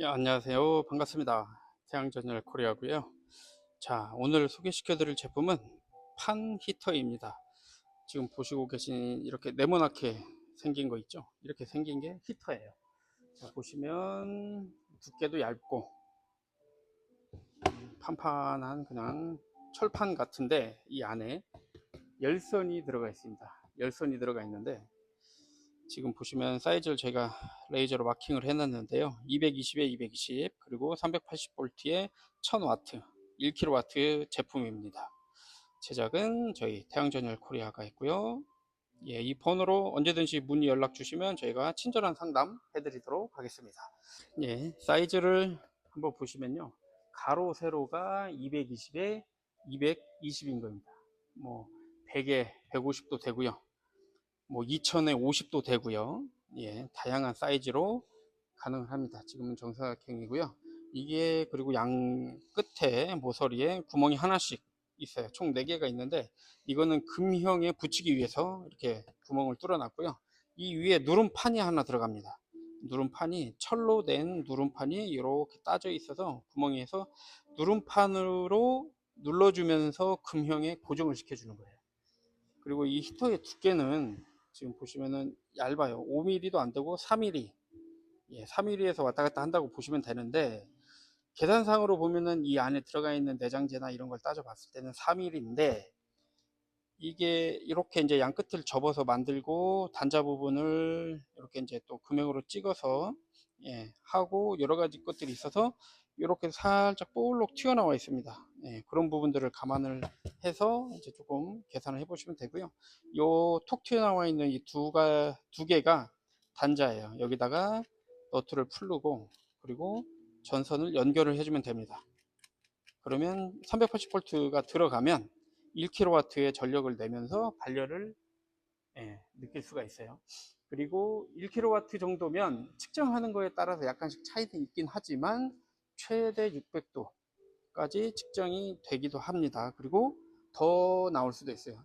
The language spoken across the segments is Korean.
예, 안녕하세요. 반갑습니다. 태양전열 코리아고요. 자, 오늘 소개시켜 드릴 제품은 판 히터입니다. 지금 보시고 계신 이렇게 네모나게 생긴 거 있죠? 이렇게 생긴 게 히터예요. 자, 보시면 두께도 얇고 음, 판판한 그냥 철판 같은데 이 안에 열선이 들어가 있습니다. 열선이 들어가 있는데 지금 보시면 사이즈를 제가 레이저로 마킹을 해놨는데요. 220에 220 그리고 380V에 1000W 1kW 제품입니다. 제작은 저희 태양전열 코리아가 있고요. 예, 이 번호로 언제든지 문의 연락 주시면 저희가 친절한 상담 해드리도록 하겠습니다. 예, 사이즈를 한번 보시면요. 가로 세로가 220에 220인 겁니다. 뭐 100에 150도 되고요. 뭐 2000에 50도 되고요. 예, 다양한 사이즈로 가능합니다. 지금은 정사각형이고요. 이게 그리고 양 끝에 모서리에 구멍이 하나씩 있어요. 총 4개가 있는데 이거는 금형에 붙이기 위해서 이렇게 구멍을 뚫어놨고요. 이 위에 누름판이 하나 들어갑니다. 누름판이 철로 된 누름판이 이렇게 따져 있어서 구멍에서 누름판으로 눌러주면서 금형에 고정을 시켜주는 거예요. 그리고 이 히터의 두께는 지금 보시면은 얇아요. 5mm도 안 되고 3mm. 예, 3mm에서 왔다 갔다 한다고 보시면 되는데 계산상으로 보면은 이 안에 들어가 있는 내장재나 이런 걸 따져 봤을 때는 3mm인데 이게 이렇게 이제 양 끝을 접어서 만들고 단자 부분을 이렇게 이제 또 금형으로 찍어서 예, 하고 여러 가지 것들이 있어서 이렇게 살짝 볼록 튀어나와 있습니다. 예, 그런 부분들을 감안을 해서 이제 조금 계산을 해 보시면 되고요. 요톡 튀어나와 있는 이 두가 두 개가 단자예요. 여기다가 너트를 풀르고 그리고 전선을 연결을 해주면 됩니다. 그러면 380V가 들어가면 1kW의 전력을 내면서 발열을 예, 느낄 수가 있어요. 그리고 1kW 정도면 측정하는 거에 따라서 약간씩 차이도 있긴 하지만 최대 600도까지 측정이 되기도 합니다. 그리고 더 나올 수도 있어요.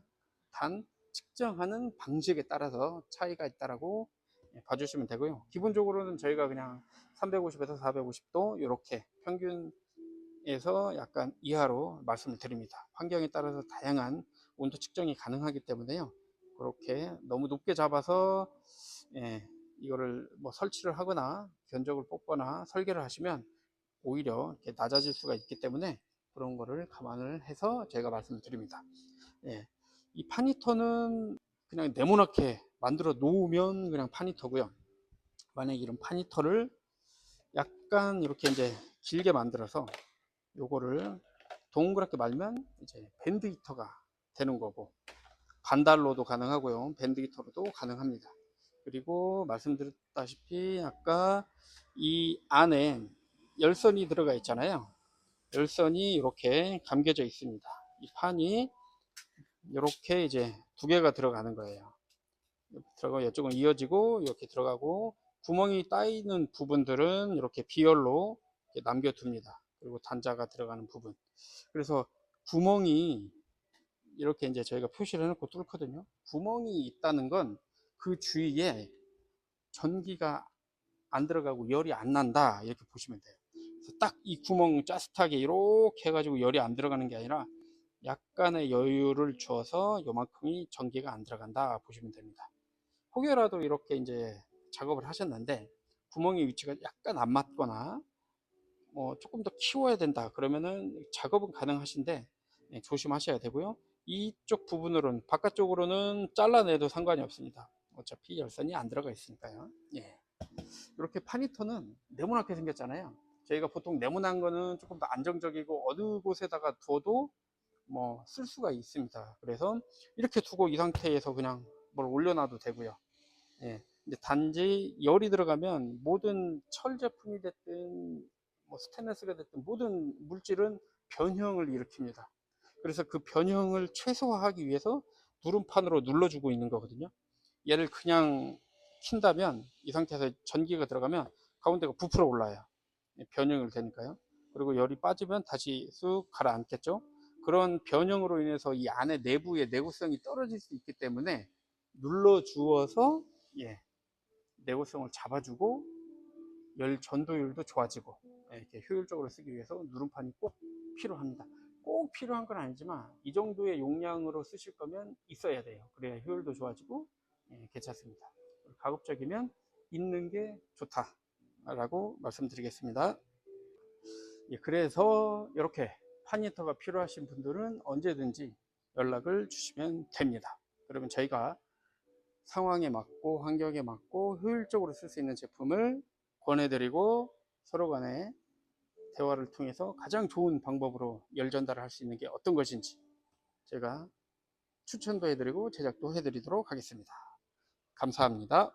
단 측정하는 방식에 따라서 차이가 있다라고 예, 봐주시면 되고요. 기본적으로는 저희가 그냥 350에서 450도 이렇게 평균에서 약간 이하로 말씀을 드립니다. 환경에 따라서 다양한 온도 측정이 가능하기 때문에요. 그렇게 너무 높게 잡아서 예, 이거를 뭐 설치를 하거나 견적을 뽑거나 설계를 하시면 오히려 이렇게 낮아질 수가 있기 때문에 그런 거를 감안을 해서 제가 말씀을 드립니다. 예, 이 파니터는 그냥 네모나게 만들어 놓으면 그냥 파니터고요. 만약에 이런 파니터를 약간 이렇게 이제 길게 만들어서 요거를 동그랗게 말면 이제 밴드 히터가 되는 거고 반달로도 가능하고요. 밴드 히터로도 가능합니다. 그리고 말씀드렸다시피 아까 이 안에 열선이 들어가 있잖아요. 열선이 이렇게 감겨져 있습니다. 이 판이 이렇게 이제 두 개가 들어가는 거예요. 들어가 이쪽은 이어지고 이렇게 들어가고 구멍이 따이는 부분들은 이렇게 비열로 이렇게 남겨둡니다. 그리고 단자가 들어가는 부분. 그래서 구멍이 이렇게 이제 저희가 표시를 해놓고 뚫거든요. 구멍이 있다는 건 그 주위에 전기가 안 들어가고 열이 안 난다 이렇게 보시면 돼요. 딱 이 구멍 짜릿하게 이렇게 해가지고 열이 안 들어가는 게 아니라 약간의 여유를 줘서 요만큼이 전기가 안 들어간다 보시면 됩니다. 혹여라도 이렇게 이제 작업을 하셨는데 구멍의 위치가 약간 안 맞거나 뭐 조금 더 키워야 된다 그러면은 작업은 가능하신데 네, 조심하셔야 되고요. 이쪽 부분으로는 바깥쪽으로는 잘라내도 상관이 없습니다. 어차피 열선이 안 들어가 있으니까요. 예. 이렇게 파니터는 네모나게 생겼잖아요. 저희가 보통 네모난 거는 조금 더 안정적이고 어느 곳에다가 두어도 뭐 쓸 수가 있습니다. 그래서 이렇게 두고 이 상태에서 그냥 뭘 올려놔도 되고요. 예. 근데 단지 열이 들어가면 모든 철 제품이 됐든 뭐 스테인레스가 됐든 모든 물질은 변형을 일으킵니다. 그래서 그 변형을 최소화하기 위해서 누름판으로 눌러주고 있는 거거든요. 얘를 그냥 킨다면 이 상태에서 전기가 들어가면 가운데가 부풀어 올라요. 변형을 되니까요. 그리고 열이 빠지면 다시 쑥 가라앉겠죠. 그런 변형으로 인해서 이 안에 내부의 내구성이 떨어질 수 있기 때문에 눌러 주어서 예, 내구성을 잡아주고 열 전도율도 좋아지고 예, 이렇게 효율적으로 쓰기 위해서 누름판이 꼭 필요합니다. 꼭 필요한 건 아니지만 이 정도의 용량으로 쓰실 거면 있어야 돼요. 그래야 효율도 좋아지고 예, 괜찮습니다. 가급적이면 있는 게 좋다 라고 말씀드리겠습니다. 예, 그래서 이렇게 파니터가 필요하신 분들은 언제든지 연락을 주시면 됩니다. 그러면 저희가 상황에 맞고 환경에 맞고 효율적으로 쓸 수 있는 제품을 권해드리고 서로 간에 대화를 통해서 가장 좋은 방법으로 열 전달을 할 수 있는 게 어떤 것인지 제가 추천도 해드리고 제작도 해드리도록 하겠습니다. 감사합니다.